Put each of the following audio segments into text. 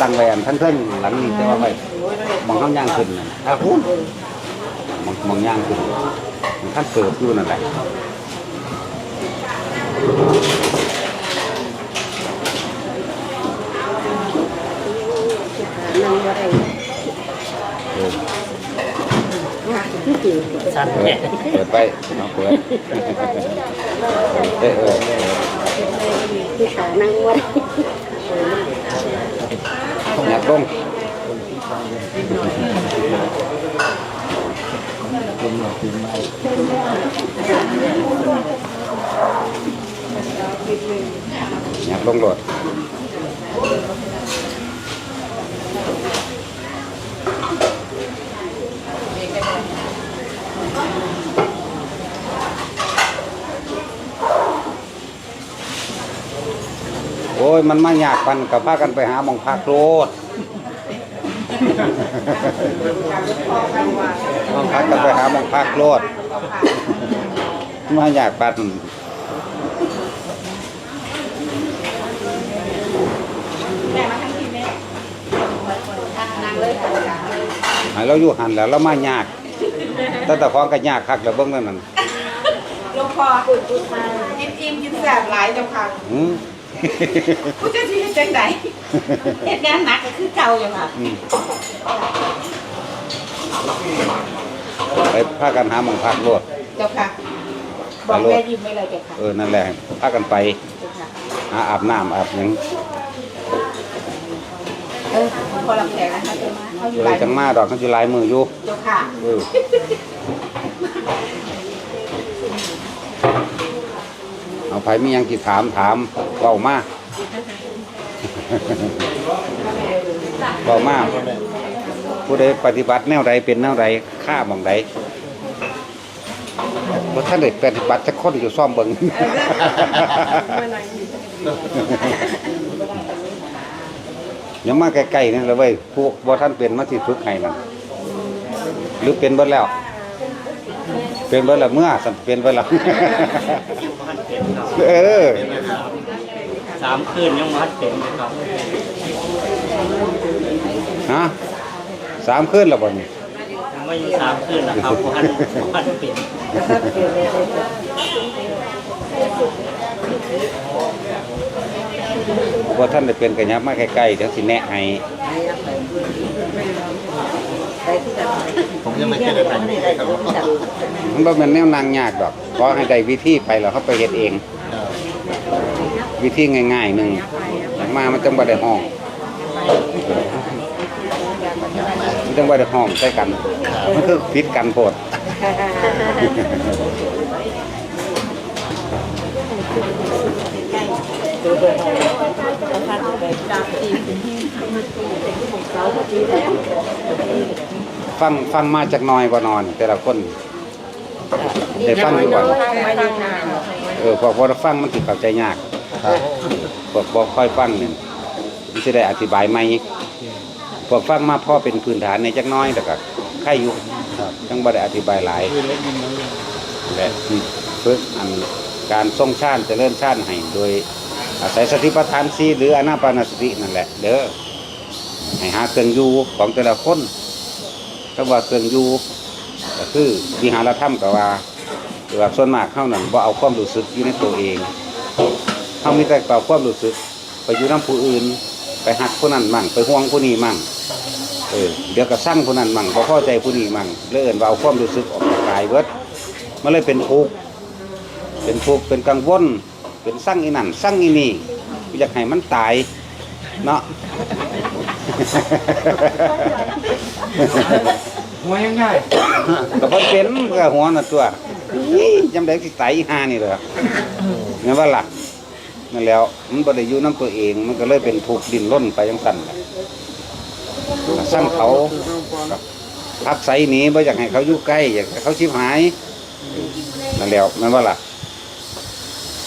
ตั้งไว้อันทั้งเพิ่งหลังนี้แต่ว่าไปมองข้างย่างขึ้นน่ะถ้าพูดมองมองย่างขึ้นมันท่านเปิดอยู่นั่นแหละนั่งบ่ได้เออที่จริงสั้นเปิเนี่ดยเปิดไปเอาเปิดเออเออเออที่ขานั่งบ่ได้ หยัดลง เป็นหมอเป็นไม้ ห ยัดลงโหลดโอ้ยมันมาอยากปันกับพากันไปหาหมองพักโรดหมองพักกันไปหาหมองพักโรดมาอยากปันให้เราอยู่หันแล้วเรามายากแต่แต่ของก็ยากคักแล้วเบิ่งนั่นนั่นหลวงพ่อกินอิ่มกินแซ่บหลายเจ้าค่ะ อืมผู้เจ้าที่เฮ็ดจังไดเฮ็ดงานหนักก็คือเก่าอยู่ค่ะอืมไปพากันหาหมองพักโลดเจ้าค่ะ บอกแม่ยิ้มไว้เลยเจ้าค่ะ เออ นั่นแหละพากันไปเจ้าค่ะ หาอาบน้ำอาบหยังเออพอลำแพงนะคะเจ้ามาเขาอยู่เลหลายยจังมาดอกเขาอยู่หลายมืออยู่เจ้าค่ะ เออ เอาไผมียังที่ถามถามเว้ามาเว้ามากผู้ใดปฏิบัติแนวใดเป็นแนวใดฆ่าหมองใดบ่ท่านได้ปฏิบัติจักคนอยู่ซ่อมเบิงย่ามาใกล้ๆนี่เลยเว้ยพวกบ่ท่านเป็นมาสิฝึกให้นั่นหรือเป็นเบิดแล้ว เป็นเบิดแล้วเมื่อสันเป็นเบิดแล้ว เออสามคืนยังมัดเป็นเลยครับฮะสามคืนแล้วบ่นี่ยังไม่สามคืนนะครับวันวันเป็นบ่ท่านได้เป็นก็ยับมาใกล้ๆเดี๋ยวสิแนะให้ผมยังไม่เคยได้ไปครับมันบ่แม่นแนวนางยากดอกขอให้ได้วิธีไปแล้วเขาไปเฮ็ดเอง วิธีง่ายๆหนึงอยากมามันจังบ่ได้ห้องมันจังบ่ได้ห้องใส่กัน มันคือผิดกันโพดฟังฟังมาจากหน้อยกว่านอน แต่ละคนได้ฟังอยู่บ่เออพอพอเราฟังมันสิเข้าใจยาก พวกบ่ค่อยฟังนี่มันสิได้อธิบายใหม่พวกฟังมาพอเป็นพื้นฐานในจักหน้อยแต่ก็ใครอยู่จังบ่ได้อธิบายหลายและฝึกอันการทรงชาติเจริญชาติให้โดยอาศัยสติปัฏฐานสีหรืออนาปานสตินั่นแหละ เด้อให้หาเครื่องอยู่ของแต่ละคนคำว่าเครื่องอยู่ก็คือวิหารธรรมก็ว่าหรือว่าส่วนมากเข้านั่นบ่เอาความรู้สึกอยู่ในตัวเอง เขามีแต่เอาความรู้สึก ไปอยู่น้ำผู้อื่น ไปหักผู้นั้นมั่ง ไปห่วงผู้นี้มั่ง เออ เดี๋ยวก็สั่งผู้นั้นมั่งพอพอใจผู้นี้มั่งเลยเอินว่าเอาความรู้สึกออกจากกายเบิดมันเลยเป็นทุกข์เป็นทุกข์เป็นกังวล เป็นสั่งอีนั่นสั่งอีนี่อยากให้มันตายเนาะหัวยังไงก็บ่เป็นก็หัวน่ะตัวนี่จำได้สิตายอีห่านี่เหรอแม่นว่าล่ะ นั่นแล้ว มันบ่ได้อยู่น้ำตัวเอง มันก็เลยเป็นทุกข์ดิ้นรนไปจังซั่นล่ะก็สั่งเขาก็พักใสหนีบ่อยากให้เขาอยู่ใกล้ อยากให้เขาชิบหายนั่นแล้วแม่นว่าล่ะ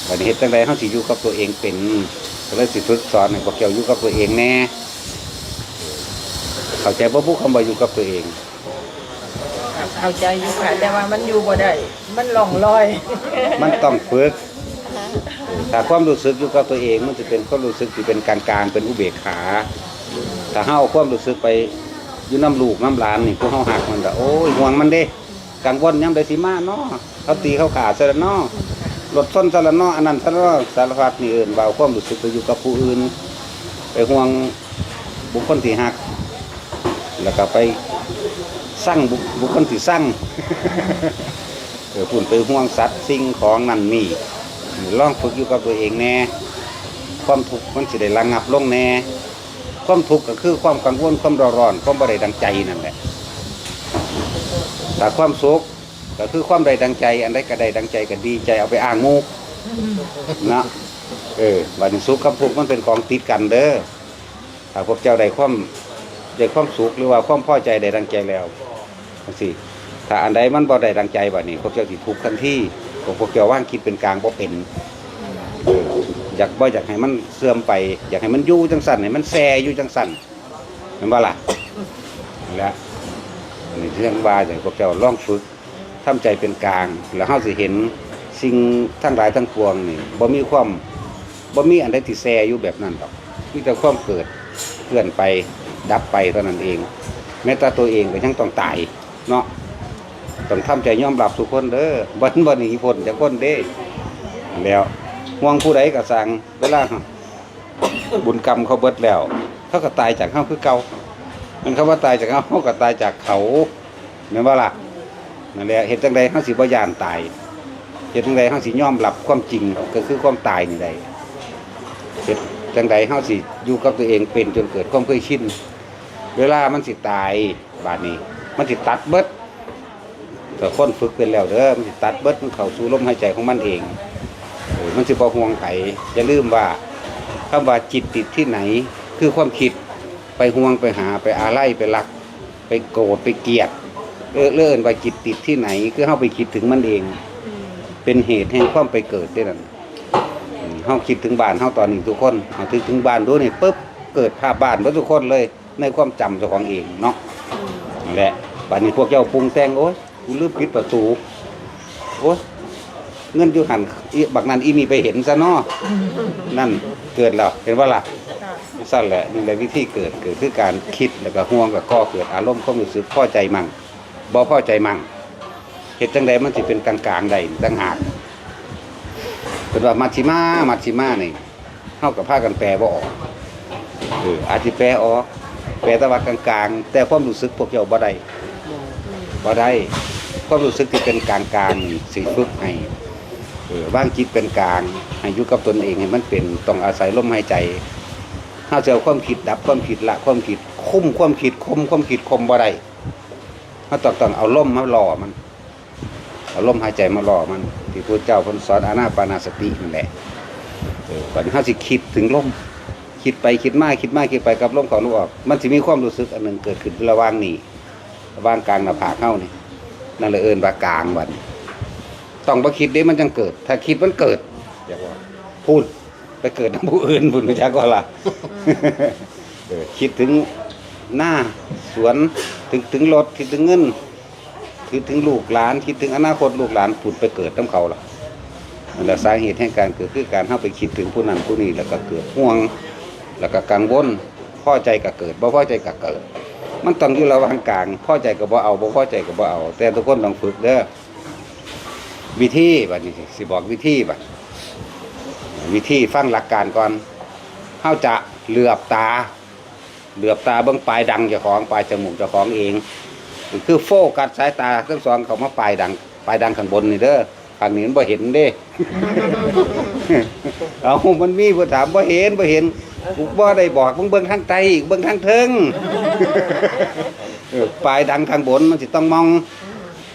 บัดนี้เฮ็ดจังไดเฮาสิอยู่กับตัวเองเป็นก็เลยสิฝึกสอนให้พวกเจ้าอยู่กับตัวเองแน่เข้าใจบ่ผู้คำว่าอยู่กับตัวเอง เข้าใจอยู่ค่ะแต่ว่ามันอยู่บ่ได้มันหล่องลอย มันต้องฝึก ถ้าความรู้สึกอยู่กับตัวเองมันจะเป็นความรู้สึกที่เป็นกลางกลางๆเป็นอุเบกขาถ้าเฮาความรู้สึกไปอยู่น้ำลูกน้ำหลานนี่พวกเฮาหักมันก็โอ้ยห่วงมันเด้กังวลยามใดสิมาเนาะเขาตีเขาขาซะแล้วเนาะรถชนซะแล้วเนาะอันนั้นซะแล้วสารพัดนี่เอิ้นว่าเอาความรู้สึกไปอยู่กับผู้อื่น ไปห่วงบุคคลที่หัก แล้วก็ไปสร้างบุคคลที่สร้างเออพุ่นไปห่วงสัตว์สิ่งของนั่นนี่ ลองฝึกอยู่กับตัวเองแน่ความทุกข์มันสิได้ระงับลงแน่ความทุกข์ก็คือความกังวลความร้อนร้อนความบ่ได้ดังใจนั่นแหละแต่ความสุขก็คือความได้ดังใจ อันใดก็ได้ดังใจก็ดีใจเอาไปอ้างงูนะเออบัดนี้สุขกับทุกข์มันเป็นของติดกันเด้อถ้าพวกเจ้าได้ความได้ความสุขหรือว่าความพอใจได้ดังใจแล้วจังซี่ถ้าอันใดมันบ่ได้ดังใจบัดนี้พวกเจ้าสิทุกข์ทันที พวกพวกเจ้าว่างคิดเป็นกลางบ่เป็นเอออยากบ่อยากให้มันเสื่อมไป อยากให้มันอยู่จังสั่นให้มันแซ่อยู่จังสั่นเห็นบ่ล่ะนั่นแหละอันนี้เรื่องว่าอย่างพวกเจ้าลองฝึกทำใจเป็นกลาง แล้วเฮาสิเห็นสิ่งทั้งหลายทั้งปวงนี่บ่มีความบ่มีอันใดที่แซ่อยู่แบบนั้นดอกมีแต่ความเกิดเคลื่อนไปดับไปเท่านั้นเอง แม้แต่ตัวเองก็ยังต้องตายเนาะ ต้องทำใจยอมรับทุกคนเด้อบ่นบ่หนีพ้นจากคนเด้แล้วห่วงผู้ใดก็สั่งเวลาบุญกรรมเขาเบิดแล้ว เขาก็ตายจากเฮาคือเก่ามันเขาว่าตายจากเฮาเขาก็ตายจากเขาแม่นบ่าล่ะนั่นแหละเฮ็ดจังไดเฮาสิบยานตายเฮ็ดจังไดเฮาสิยอมรับความจริงก็คือความตายนี่ได้เฮ็ดจังไดเฮาสิอยู่กับตัวเองเป็นจนเกิดความเคยชินเวลามันสิตายบาดนี้ มันสิตัดเบิด แต่คนฝึกเป็นแล้วเด้อมันสิตัดเบิดมันเข้าสู่ลมหายใจของมันเองเออมันสิบ่ห่วงไผอย่าลืมว่าคำว่าจิตติดที่ไหน คือความคิดไปห่วงไปหาไปอาลัยไปรัก ไปโกรธไปเกลียดเออเลื่อนว่าจิตติดที่ไหน คือเฮาไปคิดถึงมันเอง เป็นเหตุแห่งความไปเกิดได้นั่นอืมเฮาคิดถึงบ้านเฮาตอนนี้ทุกคนเฮาถึงถึงบ้านดูนี่ปุ๊บเกิดภาพบ้านเบิดทุกคนเลย ในความจำเจ้าของเองเนาะนั่แหละบัดนี้พวกเจ้าปรุงแต่งโอ้ย กูลืมปิดประตูโอ้ยเงินอยู่หันอีบักนั้นอีมีไปเห็นซะเนาะนั่นเกิดแล้วเห็นว่าล่ะสั่นแหละนี่แหละวิธีเกิดเกิดคือการคิดแล้วก็ห่วงกับก่อเกิดอารมณ์ความรู้สึกพอใจมั่งบ่พอใจมั่งเหตุจังใดมันสิเป็นกลางๆใดต่างหากเป็นว่ามัชชิมามัชชิมานี่เฮากับพากันแปลบ่ออกเอออาจสิแปลออกแปลแต่ว่ากลางๆ แต่ความรู้สึกพวกเจ้าบ่ได้บ่ได้ ความรู้สึกที่เป็นกลางๆนี่สิฝึกให้ว่างจิตเป็นกลางให้ยู่กับตนเองให้มันเป็นต้องอาศัยลมหายใจถ้าจะเอาความคิดดับความคิดละความคิดคุ้มความคิดคมความคิดคมบ่ได้ถ้าต้องต้องเอาลมมาหล่อมันเอาลมหายใจมาหล่อมัน ที่พระเจ้าพิ่นสอนอานาปานาสตินั่นแหละเออบัดนี้าสิคิดถึงลมคิดไปคิดมากคิดมากคิดไปกับลมเขาลมออก มันจะมีความรู้สึกอันหนึ่งเกิดขึ้นระหว่างนี้ระหว่างกลางหน้าผากเข้านี่ นั่นเลยเอินว่ากลางวัน ต้องบ่คิดเด้มันจังเกิด ถ้าคิดมันเกิดอย่าว่าพูดไปเกิดน้ำผู้อื่นบุญวิชาก็ล่ะเออคิดถึงหน้าสวนถึงถึงรถคิดถึงเงินคิดถึงลูกหลาน คิดถึงอนาคตลูกหลานผุดไปเกิดน้ำเขาล่ะนั่นแหละสาเหตุแห่งการเกิดคือการเข้าไปคิดถึงผู้นั้นผู้นี้แล้วก็เกิดห่วง แล้วก็กังวลพอใจก็เกิดบ่พอใจก็เกิด มันต้องอยู่ระหว่างกลางพอใจก็บ่เอาบ่พอใจก็บ่เอา แต่ทุกคนต้องฝึกเด้อวิธีบัดนี้สิบอกวิธีบัดวิธีฟังหลักการก่อนเฮาจะเหลือบตา เหลือบตาเบิ่งปลายดังเจ้าของปลายจมูกเจ้าของเองคือโฟกัสสายตาทั้งสองเขามาปลายดังปลายดังข้างบนนี่เด้อข้างนี้มันบ่เห็นเด้ เอามันมีผู้ถามบ่เห็นบ่เห็น กูบ่ได้บอกมึงเบิ่งทางใต้อีกเบิ่งทางเทิงเออปลายดังข้างบนมันสิต้องมอง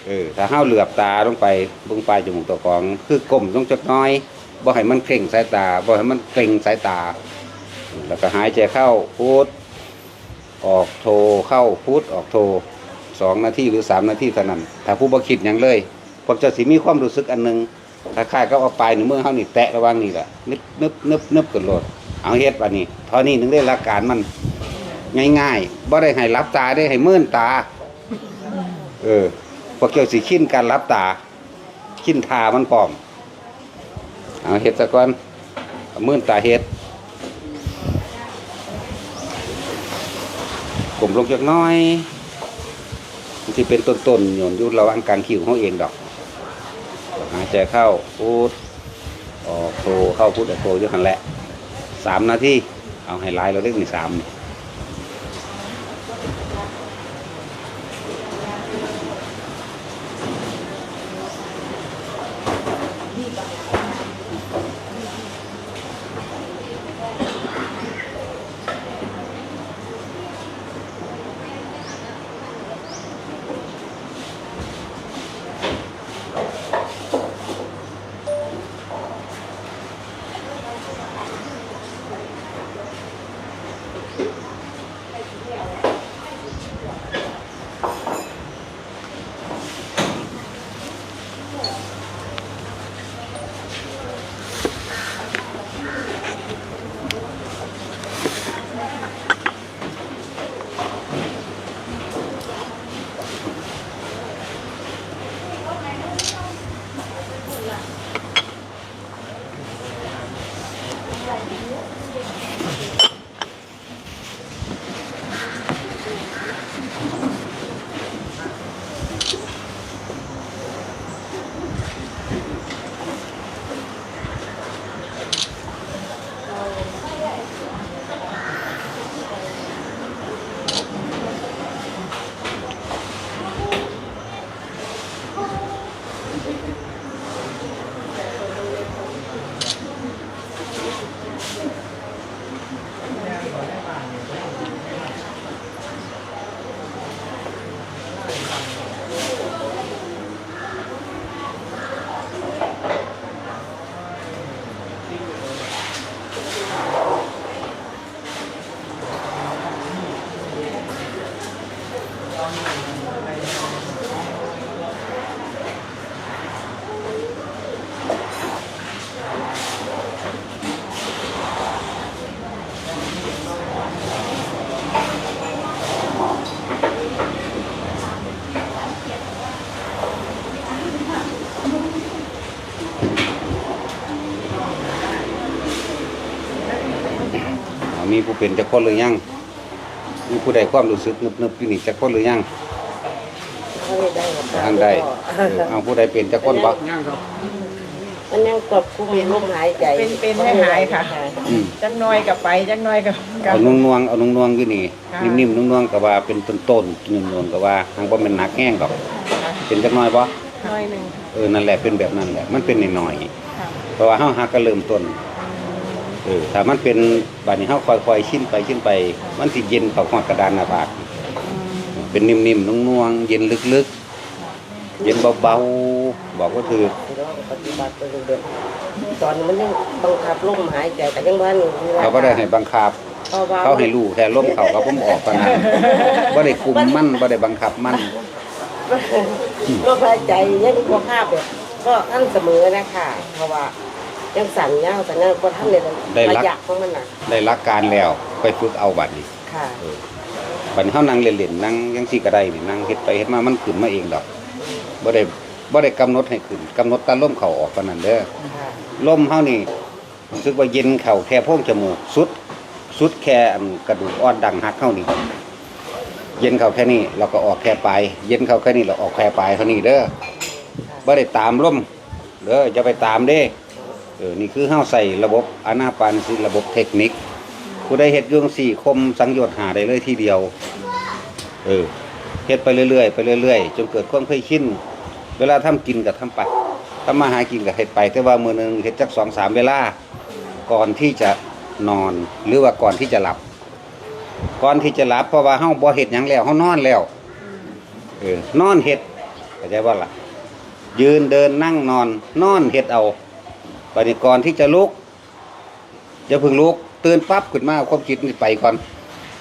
เออถ้าเฮาเหลือบตาลงไปเบิ่งปลายจมูกตัวของคือก้มลงจักน้อยบ่ให้มันเพ่งสายตาบ่ให้มันเกร็งสายตา แล้วก็หายใจเข้าพุทออกโทเข้าพุทออกโทสองนาทีหรือสามนาทีเท่านั้น ถ้าผู้บ่คิดหยังเลยพวกเจ้าสิมีความรู้สึกอันหนึงคล้ายๆก็เอาปลายหนึ่งมือเขานี่แตะระวังนี่แหละนึบนึบนึบนึบกันโลด เอาเฮ็ดวันนี้เท่านี้นึงได้หลักการมันง่ายๆบ่ได้ให้รับตาได้ให้มื่นตา เออพวกเกี่ยวสิขิ้นการรับตาขิ้นทามันพร้อม เอาเฮ็ดซะก่อนเมื่นตาเฮ็ดกลมลงจักน้อยมันสิเป็นต้นๆโยนอยู่ระว่างกลางคิ้วเขาเองดอกหายใจเข้าพูดออกโทเข้าพูดออกโทอยู่หันแหละ สามนาทีเอาให้ลายเราเล็กหนึ่งสามนี่ เอามีผู้เป็นจักคนหรือยังมีผู้ใดความรู้สึกนึบๆอยู่นี่จักคนหรือยังเขาไม่ได้หรอกค่ะทางใดเออเอาผู้ใดเป็นจักคนบ่ย่างครับมันยังควบคุมลมหายใจเป็นเป็นให้หายค่ะ อืมจักหน้อยกับไปจักหน้อยกับกับ เอานุ่งนวงเอานุ่งนวงอยู่นี่ค่ะ นิ่มๆนุ่งนวงก็ว่าเป็นต้นๆนุ่งนวงก็ว่าทางบ่แม่นหนักแห้งดอก เป็นจักหน้อยบ่น้อยหนึ่งเออนั่นแหละเป็นแบบนั้นแหละมันเป็นน้อยๆค่ะเพราะว่าเฮาหาก็เริ่มต้นเออถ้ามันเป็นบัดนี้เฮาค่อยๆชินไปชินไป มันสิเย็นเข้าฮอดกระดานหน้าผากเป็นนิ่มๆนุ่งๆเย็นลึกๆ เย็นเบาๆบอกว่าคือปฏิบัติไปเรื่อยๆตอนมันยังบังคับลมหายใจแต่ยังว่าหนึ่งเวลาเขาก็ได้ให้บังคับเพราะว่าเขาให้รู้แค่ลมเขาเขาบ่ออกปานนั้นบ่ได้คุมมันบ่ได้บังคับมันลมหายใจยังมีคุณภาพแบบก็อันเสมอนะคะเพราะว่า ยังสั่นยาวแต่นั่นก็ท่านเลยได้รัระก ยะของมันน่ะได้หลักการแล้วไปฝึกเอาบัดนี้ค่ะเออบัดนี้เฮานั่งเล่นๆนั่งจังซี่ก็ได้นี่นั่งเฮ็ดไปเฮ็ดมามันขึ้นมาเองดอกบ่ได้บ่ได้กำหนดให้ขึ้นกำหนดแตาลมเข้าออกปานนั้นเด้อ ค่ะลมเฮานี่รู้สึกว่าเย็นเข่าแค่โพรงจมูกสุด สุดแค่อันกระดูกอ่อนดังหักเฮานี่เย็นเข่าแค่นี้เราก็ออกแค่ปลายเย็นเข่าแค่นี้เราออกแค่ปลายเท่านี้เด้อบ่ได้ตามลมเด้ออย่าไปตามเด้ เออนี่คือเฮาใส่ระบบอานาปานสิระบบเทคนิคผู้ใดเฮ็ดยุ่งสี่คมสังโยชน์หาได้เลยทีเดียว เออเฮ็ดไปเรื่อยๆไปเรื่อยๆ จนเกิดความเคยชินเวลาทำกินก็ทำไปทำมาหากินก็เฮ็ดไป แต่ว่ามือหนึงเฮ็ดจัก2 3เวลา ก่อนที่จะนอนหรือว่าก่อนที่จะหลับ ก่อนที่จะหลับเพราะว่าเฮาบ่เฮ็ดหยังแล้วเฮานอนแล้วเออนอนเฮ็ดเข้าใจบ่ล่ะ ยืนเดินนั่งนอน นอนเฮ็ดเอา บัดนี้ก่อนที่จะลุกอย่าเพิ่งลุกตื่นปั๊บขึ้นมาความคิดนี่ไปก่อน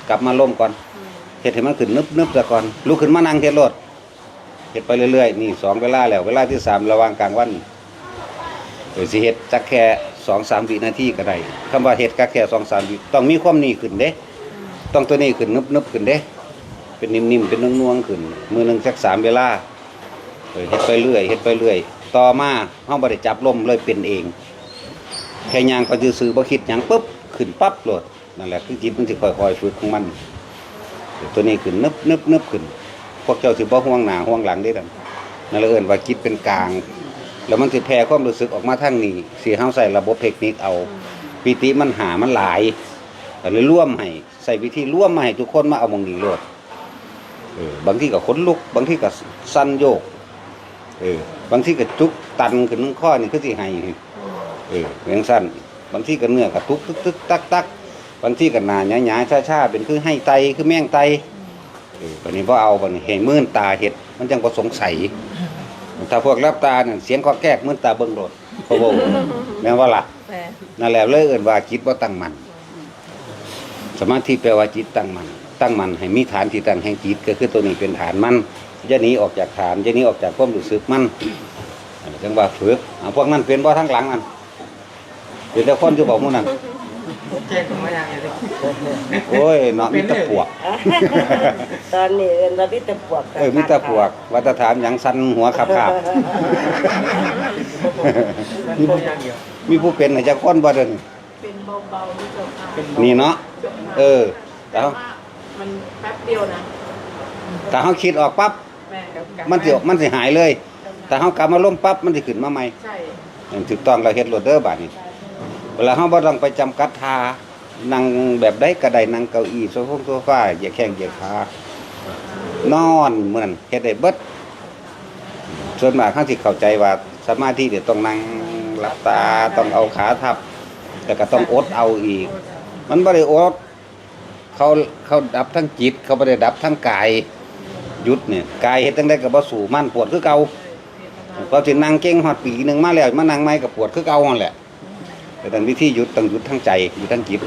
กลับมาล่มก่อนเฮ็ดให้มันขึ้นนึบนึบซะก่อนลุกขึ้นมานั่งเฮ็ดรถเฮ็ดไปเรื่อยๆนี่สองเวลาแล้ว เวลาที่สามระว่างกลางวันเออสิเฮ็ดจักแค่สองสามวินาทีก็ได้คำว่าเฮ็ดก็แค่สองสามวิต้องมีความนี่ขึ้นเด้ต้องตัวนี้ขึ้นนึบนึบขึ้นเด้ เป็นนิ่มๆเป็นนุ่งๆขึ้น มือหนึ่งสักสามเวลาเออเฮ็ดไปเรื่อยเฮ็ดไปเรื่อย ต่อมาเฮาบ่ได้จับลมเลยเป็นเองแค่ยางไปซื่อบ่คิดหยังปุ๊บขึ้นปั๊บโลดนั่นแหละคือจิตมันสิค่อยๆฝึกของมัน ตัวนี้ขึ้นนึบนึบนึบขึ้น พวกเจ้าสิบ่ห่วงหน้าห่วงหลังได้ดังนั่นเลยเอิ้นว่าจิตเป็นกลาง แล้วมันสิแผ่ความรู้สึกออกมาทางนี้สิเฮาใส่ระบบเทคนิคเอาปิติมันหามันหลายเลยร่วมให้ใส่วิธีร่วมมาให้ทุกคนมาเอามองนี้โลดเออบางที่ก็ขนลุก บางที่ก็สั่นโยก เออ บางทีก็จุกตันขึ้นนึงข้อนี่คือสิให้เออเรื่องสั้นบางทีก็เนื้อก็ทุกตึกตึกตักตักบางทีก็หน้าหยาๆช้าๆเป็นคือให้ไตคือแม่งไตเออวันนี้พอเอาวันนี้เห็นมื่นตาเห็ดมันจังก็สงสัยถ้าพวกรับตาเนี่ยเสียงก็แก้กมื่นตาเบิ่งโลดพะโวแม่ว่าล่ะนั่นแหละเลยเอินว่าจิตว่าตั้งมันสมาธิแปลว่าจิตตั้งมันตั้งมันให้มีฐานที่ตั้งแห่งจิตก็คือตัวนี้เป็นฐานมัน อย่าหนีออกจากฐานอย่าหนีออกจากความรู้สึกมันอันนี้จังว่าฝึกเอาพวกนั้นเป็นบ่ทั้งหลังนั่นเป็นแต่คนที่บอกหมู่นั้นแจ้งผมมาอย่างนี้เลยโอ้ยเนาะมีแตะปวก ตอนนี้เอิ้นว่ามีแต่ปวกเออมีแตะปวกวัฒถามหยังสันหัวขับขับมีผมอย่างเดียวมีผู้เป็นอาจจะค้นบ่เดินเป็นเบาๆนี่เจ้าค่ะนี่เนาะเออแต่เขามันแป๊บเดียวนะแต่เขาคิดออกปั๊บ แม่กับกับมันสิมันสิหายเลย แต่เขากลับมาล้มปั๊บมันสิขึ้นมาใหม่ใช่อันถูกต้องเราเฮ็ดโรดเดอร์บาดนี้ เวลาเขาบ่ต้องไปจำกัดทานั่งแบบใดก็ได้นั่งเก้าอี้โซฟงโซฟาเหยียดแข้งเหยียดขานอนเหมือนเฮ็ดได้เบิดส่วนมากเขาสิเข้าใจว่าสมาธิเนี่ยต้องนั่งหลับตาต้องเอาขาทับแล้วก็ต้องอดเอาอีก มันบ่ได้อด เขาเขาดับทั้งจิต เขาบ่ได้ดับทั้งกาย หยุดเนี่ยกายเฮ็ดจังไดก็บ่สู้มันปวดคือเก่าพอสินั่งเก่งฮอดปีหนึงมาแล้วมานั่งใหม่ก็ปวดคือเก่านั่นแหละแต่ต้องวิธีหยุดต้องหยุดทั้งใจหยุดทั้งจิต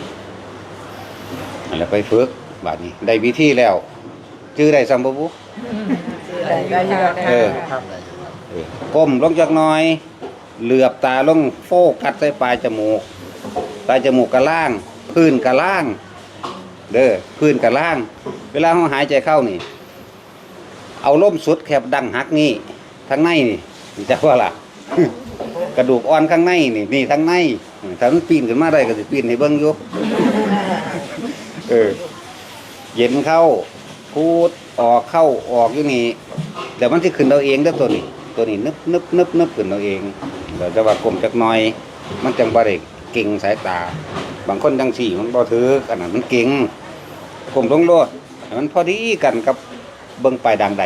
นั่นแหละไปฝึกบาดนี้ ได้วิธีแล้วชื่อได้สัมบูได้ได้เยอะเออครับเออก้มลงจักหน่อย เหลือบตาลงโฟกัสใส่ปลายจมูกปลายจมูกกระล่าง พื้นกระล่าง เด้อพื้นกระล่าง เวลาเราหายใจเข้านี่ เอาล่มสุดแคบดังหักนี่ทางในนี่จะว่าล่ะ กระดูกอ่อนข้างในนี่นี่ทางในถ้ามันปีนขึ้นมาได้ก็สิปีนให้เบิ่งอยู่เออเย็นเข้าพูดออกเข้าออกอยู่นี่แต่มันที่ขึ้นเราเองเด้ตัวนี้ ตัวนี้นึบนึบนึบนึบขึ้นเราเองเดี๋ยวจะว่ากลมจักน่อย มันจังบ่ได้เก่งสายตา บางคนจังสี่มันบ่ถืออันนั้นมันเก่งกลมลงโลดมันพอดีกันกับ เบิ่งปลายดังใด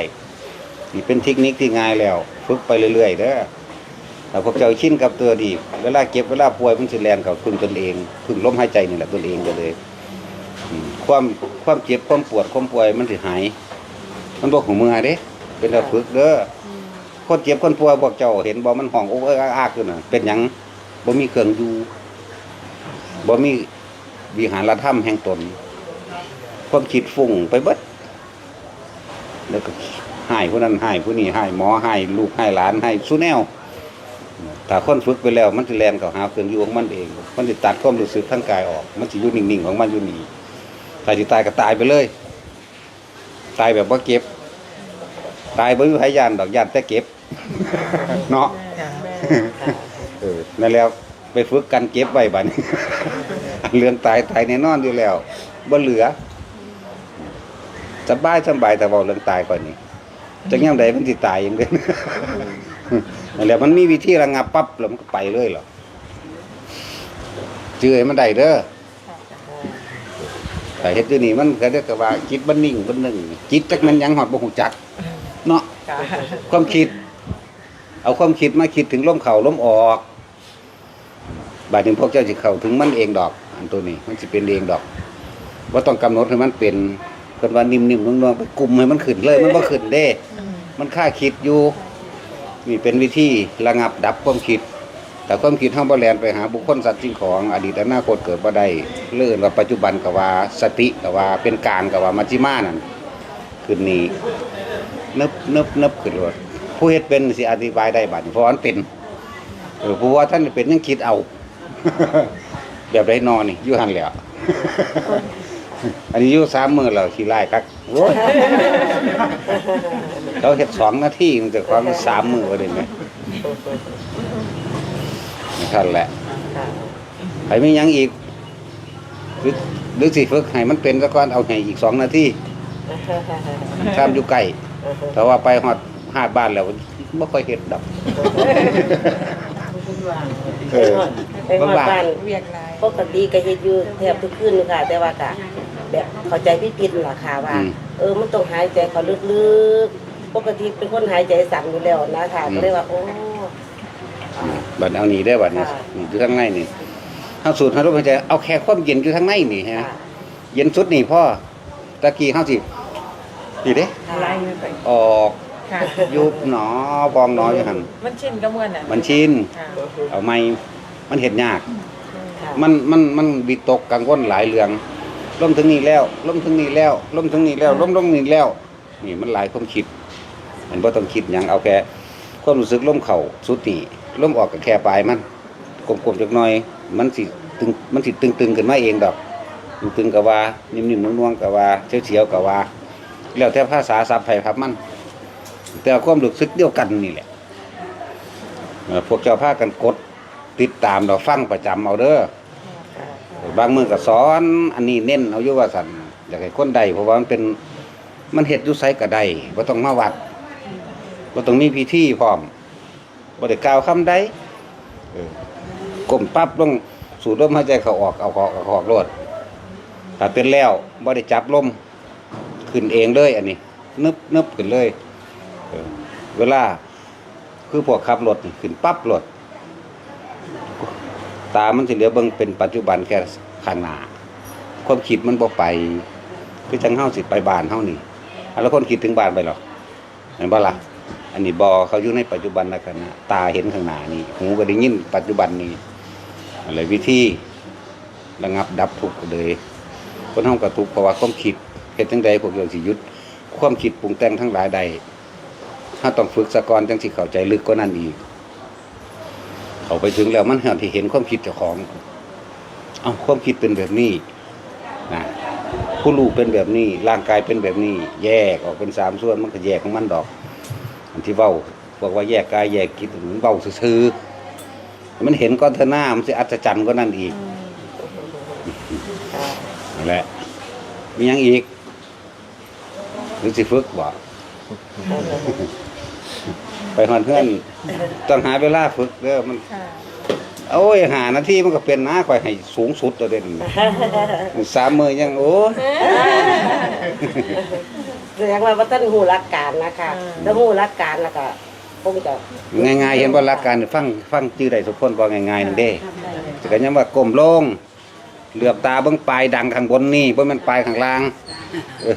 นี่เป็นเทคนิคที่ง่ายแล้ว ฝึกไปเรื่อยๆเด้อถ้าพวกเจ้าชินกับตัวดี เวลาเก็บเวลาป่วยมันสิแลนเขาพึ่งตนเองพึ่งลมหายใจนี่แหละตนเองก็เลยความความเจ็บความปวดความป่วยมันสิหาย มันบอกของมือเด้เป็นเราฝึกเด้อคนเจ็บคนป่วยบอกเจ้าเห็นบ่มันห้องโอ้เอ้ยอากๆอยู่น่ะ เป็นหยังบ่มีเครื่องอยู่บ่มีวิหารธรรมแห่งตน ความคิดฟุ้งไปเบิด แล้วก็หายผู้นั้นหายผู้นี้หายหมอหายลูกหายหลานหายสู้แนวถ้าคนฝึกไปแล้วมันสิแลนเข้าหาเครื่องอยู่ของมันเอง มันสิตัดความรู้สึกทางกายออก มันสิอยู่นิ่งๆของมันอยู่นี่ถ้าสิตายก็ตายไปเลย ตายแบบว่าเก็บ ตายบ่มีใครยานดอกยานแต่เก็บ เนาะเออนั่นแล้วไปฝึกกันเก็บไว้บัดนี้เรื่องตายตายแน่นอนอยู่แล้วบ่เหลือ สบายสบายแต่เว้าเรื่องตายก่อนนี้จักยามใดมันสิตายอย่างเด้นั่นแหละมันมีวิธีระงับปั๊บแล้วมันก็ไปเลยเหรอเจือให้มันได้เด้อแต่เฮ็ดอยู่นี่มันก็เรียกว่าจิตมันนิ่งมันหนึ่งจิตจักมันหยังหอดบ่ฮู้จัก เนาะค่ะความคิด เอาความคิดมาคิดถึงลมเข้าลมออกบาดนี้พวกเจ้าสิเข้าถึงมันเองดอก อันตัวนี้มันสิเป็นเองดอกบ่ต้องกำหนดให้มันเป็น เพิ่นว่านิ่มๆนุ่มๆไปกลุ่มให้มันขึ้นเลย มันบ่ขึ้นเด้ มันค่าคิดอยู่นี่เป็นวิธีระงับดับความคิด แต่ความคิดเฮาบ่แล่นไปหาบุคคลสัตว์สิ่งของอดีตอนาคตเกิดบ่ได้เลื่อนว่าปัจจุบันก็ว่าสติก็ว่าเป็นกลางก็ว่ามัจจิมานั่นขึ้นนี้นึบนึบนึบขึ้นรถผู้เฮ็ดเป็นสิอธิบายได้บัดนี้เพราะมันเป็นเออผู้ว่าท่านเป็นยังคิดเอา แบบไรนอนนี่อยู่หันแล้ว อันนี้อยู่สามมื้อแล้วขี้ไล่คักโอ้ยเขาเฮ็ดสองนาทีมันจะความนสามมื้อว่าได้ไหมนั่นแหละค่ะใครมีหยังอีกหรือหรือสิฝึกให้มันเป็นซะก่อนเอาให้อีกสองนาทีชามอยู่ใกล้แต่ว่าไปฮอดหาดบ้านแล้วบ่ค่อยเฮ็ดดอกเออไปหอดบ้านเวียกหลายปกติก็เฮ็ดอยู่แทบทุกคืนเลยค่ะ แต่ว่าก็ แบบเข้าใจพี่พิษล่ะค่ะว่า เออมันต้องหายใจเขาลึกๆปกติเป็นคนหายใจสั่นอยู่แล้วนะคะก็เลยว่าโอ้บัดเอานี่ได้อบัดนี้ค่ะนี่อยู่ข้างในนี่เฮาสูดหาลมหายใจเอาแค่ความเย็นอยู่ข้างในนี่ฮะค่ะเย็นสุดนี่พ่อตะกี้เฮาสินี่เด้ไล่ไปออกค่ะยุบหนอปองหนออยู่หั่นมันชินกับเมื่อนน่ะมันชินค่ะเอาไม่มันเห็นยากค่ะมันมันมันวิตกกังวลหลายเรื่อง ล่มถึงนี่แล้วล่มถึงนี่แล้วล่มถึงนี่แล้วล่มลงนี่แล้ว นี่มันหลายความคิด มันบ่ต้องคิดหยังเอาแค่ความรู้สึกล่มเข่าสุติล่มออกกับแค่ปลายมันกลมๆจักหน่อย มันสิตึงมันสิตึงๆขึ้นมาเองดอกตึงๆกับว่า นิ่มๆนุ่งๆกับว่าเฉียวๆกับว่าแล้วแต่ภาษาศัพท์ไผครับมัน แต่ความรู้สึกเดียวกันนี่แหละพวกเจ้าพากันกดติดตามเราฟังประจำเอาเด้อ บางมือก็สอน อันนี้เน้นเอาอยู่ว่าสันอยากให้คนใดเพราะว่ามันเป็นมันเฮ็ดอยู่ไสก็ได้บ่ต้องมาวัดบ่ต้องมีพิธีพร้อมบ่ได้กล่าวคำใดก้มปั๊บลงสูดลมหายใจเขาออกเอาออกเอาออกโลดถ้าเป็นแล้วบ่ได้จับลมขึ้นเองเลยอันนี้นึบนึบขึ้นเลยเวลาคือพวกขับรถขึ้นปั๊บรถ ตามันสิเหลือเบิ่งเป็นปัจจุบันแค่ข้างหน้าความคิดมันบ่ไปคือจังเฮาสิไปบ้านเฮานี่อะแล้วคนคิดถึงบ้านไปหรอเห็นบ่ล่ะอันนี้บ่เขาอยู่ในปัจจุบันนะกันนะตาเห็นข้างหน้านี่หูก็ได้ยินปัจจุบันนี้อะไรวิธีระงับดับทุกข์เลย คนเฮาก็ทุกเพราะว่าความคิดเฮ็ดจังใดพวกเราสิยุดความคิดปรุงแต่งทั้งหลายใด ถ้าต้องฝึกสะกอนจังสิเข้าใจลึกกว่านั้นอีก เขาไปถึงแล้วมันเห็นที่เห็นความคิดเจ้าของ เอาความคิดเป็นแบบนี้นะผู้รู้เป็นแบบนี้ ร่างกายเป็นแบบนี้ แยกออกเป็นสามส่วนมันก็แยกของมันดอกอันที่เว้าบอกว่าแยกกายแยกจิตมันเว้าซื่อมันเห็นก้อนเทอหน้ามันสิอัศจรรย์กว่านั้นอีกนั่นแหละมียังอีกหรือสิฝึกบ่ ไปหอนเพื่อนต้องหาเวลาฝึกเด้อมันค่ะโอ้ยหานาทีมันก็เป็นหน้าข่อยให้สูงสุดตัวเด่นสามมือยังโอ้ยแสดงว่าว่าท่านหูรักการนะคะถ้าหูรักการแล้วก็คงจะง่ายๆเห็นว่ารักการฟังฟังจื้อได้ทุกคนก็ง่ายๆนั่นเด้แต่ก็ยังว่าก้มลงเหลือบตาเบิ่งปลายดังข้างบนนี่บ่แม่นปลายข้างล่างเออ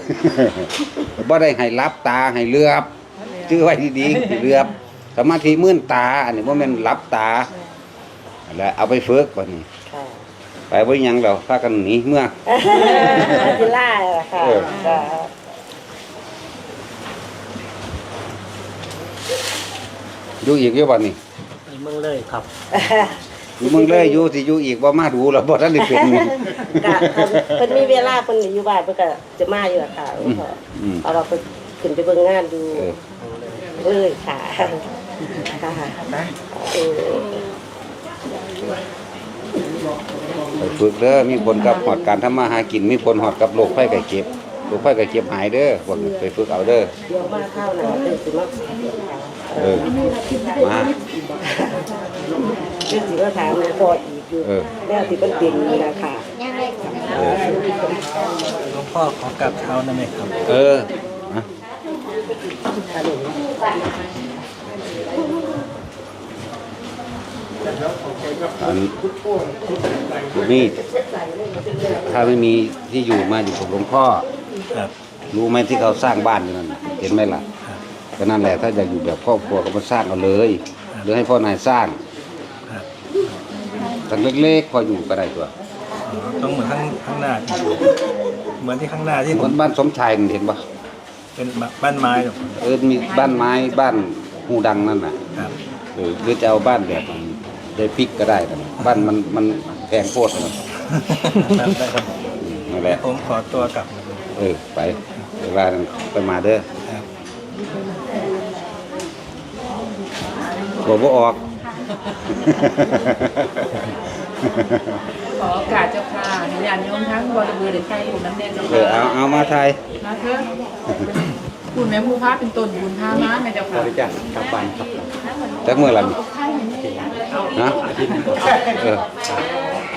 บ่ได้ให้รับตาให้เหลือบ จื้อไว้ดีๆเหลือบสมาธิมื่นตา อันนี้บ่แม่นรับตาแล้วเอาไปฝึกบัดนี้ค่ะไปบ่ยังแล้วพากันหนีเมื่อพิล่าล่ะค่ะเออค่ะอยู่อีกอยู่บัดนี้ในเมืองเลยครับอยู่เมึงเลยอยู่สิอยู่อีกบ่มาดูแล้วบ่ทันได้เป็นกะเพิ่นมีเวลาเพิ่นอยู่บ้านเพิ่นก็จะมาอยู่อะค่ะหลวงพ่ออืมเอาเราไป ขึ้นไปเบิ่งงานดูเออเอ้ยค่ะค่ะเออไปฝึกเด้อมีผลกับหอดการทำมาหากิน มีผลหอดกับโรคภัยไข้เจ็บโรคภัยไข้เจ็บหายเด้อพวกนี้ไปฝึกเอาเด้อเดี๋ยวมาข้าวหนาเป็นสิมาเออมาเป็นสิมาถามหลวงพ่ออีกอยู่เออแล้วที่มันเป็นนี่นะค่ะเออหลวงพ่อขอกลับเท้าได้ไหมครับ เออนะ อันนี่ถ้าไม่มีที่อยู่มาอยู่กับหลวงพ่อครับรู้ไหมที่เขาสร้างบ้านอยู่นั่นน่ะเห็นไหมล่ะก็นั่นแหละถ้าอยากอยู่แบบครอบครัวก็มาสร้างเอาเลยหรือให้พ่อนายสร้างครับตั้งเล็กๆพออยู่ก็ได้ตัวต้องเหมือนข้างข้างหน้าที่เหมือนที่ข้างหน้าที่คนบ้านสมชายนี่เห็นปะ เป็นบ้านไม้หรอกเออมีบ้านไม้บ้านหูดังนั่นน่ะครับเออหรือจะเอาบ้านแบบได้ปิกก็ได้นะบ้านมันมันแพงโคตรนะได้ครับนั่นแหละผมขอตัวกลับเออไปเวลานั้นไปมาเด้อครับบอกว่าออก ขอโอกาสเจ้าค่ะให้ญาติโยมทั้งบริเวณได้ใช้ลูกน้ำแน่เจ้าเออเอาค่ะเอามาไทยมาเถอะคุณแม่ผู้พาเป็นต้นบุญพามาแม่เจ้าค่ะบริจาคกลับบ้านครับจักมือละนี่นะเออ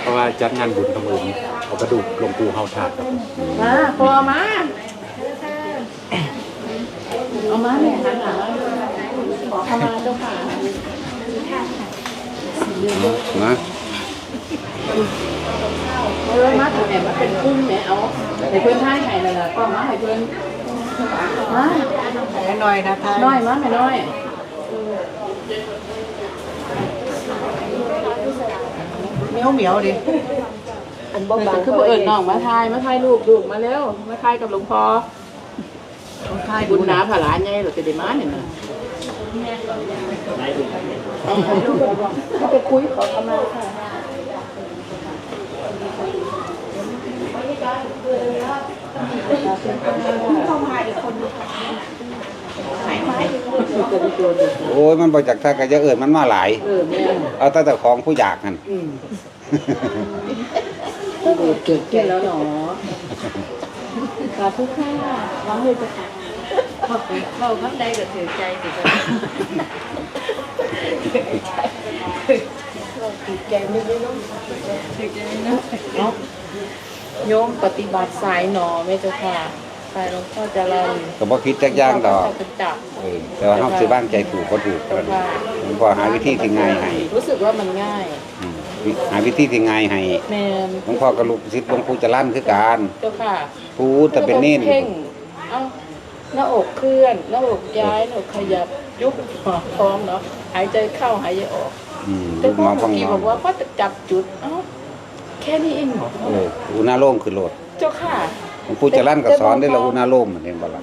เพราะว่าจัดงานบุญทำบุญเอากระดูกหลวงปู่เฮาถาดครับมาพอมา เอามาแม่หันหลังขอเข้ามาเจ้าค่ะนะ เออมาถึงแม่มาเป็นกุ้งแม่เอาให้เพื่อนท่ายให้นั่นแหละก็มาให้เพื่อนมาแม่น้อยนะท่ายน้อยมาแม่น้อยเหมียวเหมียวดิอันบ่บางคือบ่เอิญน้องมาทายมาทายลูกลูกมาเร็วมาทายกับหลวงพ่อทายบุญนาผาหลานไงหรือจะได้มาเนี่ยนะเอาถ่ายรูปก่อนเขาไปคุยขอขมาค่ะ โอ้ยมันบ่จากท่าก็จะเอิ้นมันมาหลายเออแม่เอาแต่แต่ของผู้อยากหั่นเกิดขึ้นแล้วเนาะสาธุค่ะร้องเลยจ้ะค่ะเราข้างใดก็ถือใจสิจ้ะถือใจไม่ได้น้องถือใจไม่น้องเนาะ โยมปฏิบัติสายหนอไม่เจ้าค่ะสายหลวงพ่อเจริญก็บ่คิดจักอย่างดอกเป็นจับเออแต่ว่าเฮาสิบ้างใจถูกบ่ถูกกันผมก็หาวิธีที่ง่ายให้รู้สึกว่ามันง่ายอืมหาวิธีที่ง่ายให้แมนหลวงพ่อกับลูกศิษย์หลวงปู่จรัญคือกันเจ้าค่ะผู้แต่เป็นเน้นเพ่งเอ้าหน้าอกเคลื่อนหน้าอกย้ายหน้าอกขยับยุบหัวท้องเนาะหายใจเข้าหายใจออกอืมแต่ลูกพ่อน้องเมื่ฟัองกี้น้อบงอกว่าพ่อจะจับจุดเอ้า แค่นี้เองเหรอเอออุณาโลมคือโลดเจ้าค่ะหลวงปู่จรัญก็สอนได้ละอุณาโลมเห็นบ่ล่ะ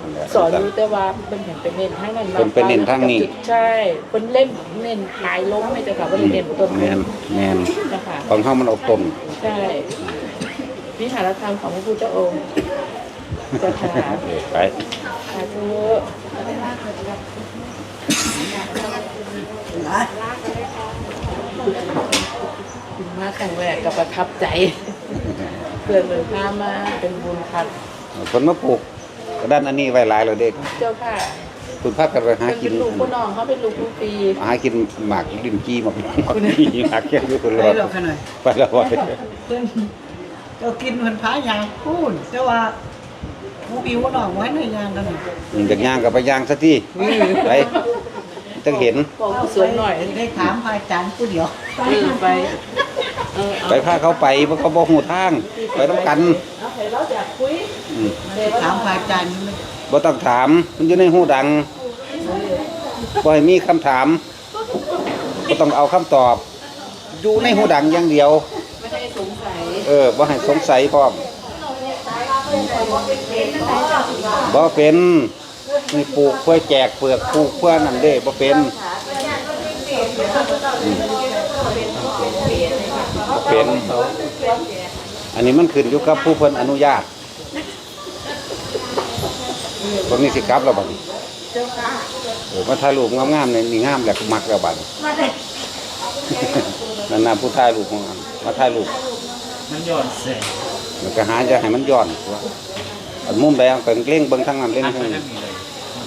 นั่นแหละสอนอยู่แต่ว่าเป็นเห็นเป็นเน้นทั้งนั้นมาเป็นเป็นเน้นทางนี้ใช่เป็นเล่นเน้นหายล้มไม่เจ้าค่ะเป็นเน้นต้นแม่นแม่นนะคะของเฮามันเอาต้นใช่วิหารธรรมของพระพุทธองค์เจ้าค่ะเออไปสาธุ มาครั้งแรกก็ประทับใจ เพื่อนเลยพามาเป็นบุญคัดคนมาปลูกกระด้านอันนี้ไว้หลายแล้วเด็กเจ้าค่ะคุณพากันไปหาเป็นกิเป็นนลูกผู้น้องเขาเป็นลูกผู้ปีหากินหมากลิ้นจี้หมากหมากจี้หมากแค่อยู่คนรอดไปหรอกค่ะหน่อยไปแล้วบ่เพิ่นเรากินเพิ่นพายางพูนแต่ว่าผู้อิวหนองไว้ในยางกันหน่อยมันจากย่างกับไปย่างซะที่ไป จังเห็น บอกกุศลหน่อยได้ถามพระอาจารย์ผู้เดียวเออไปเออเอาไปพาเขาไปเพราะเขาบ่ฮู้ทาง ไปต้องกันเอาให้เราอยากคุยอืมถามพระอาจารย์บ่ต้องถาม มันอยู่ในหูดังบ่ให้มีคำถามบ่ต้องเอาคำตอบ อยู่ในหูดังอย่างเดียว ไม่ให้สงสัยเออบ่ให้สงสัยพร้อมบ่เป็น นี่ปลูกเพื่อแจกเปลือกปลูกเพื่อนั่นเด้บ่เป็นอืมบ่เป็น อันนี้มันขึ้นอยู่กับผู้เพิ่นอนุญาตพวกนี้สิกลับแล้วบัดนี้เออมาถ่ายรูปงามๆนี่นี่งามแหละมักแล้วบัดนี้นั่นน่ะผู้ถ่ายรูปของอันมาถ่ายรูปมันย้อนแสงมันก็หาจะให้มันย้อนตัวอันมุมใดเอาก็เล่งเบิ่งทางนั้นเล่งทางนี้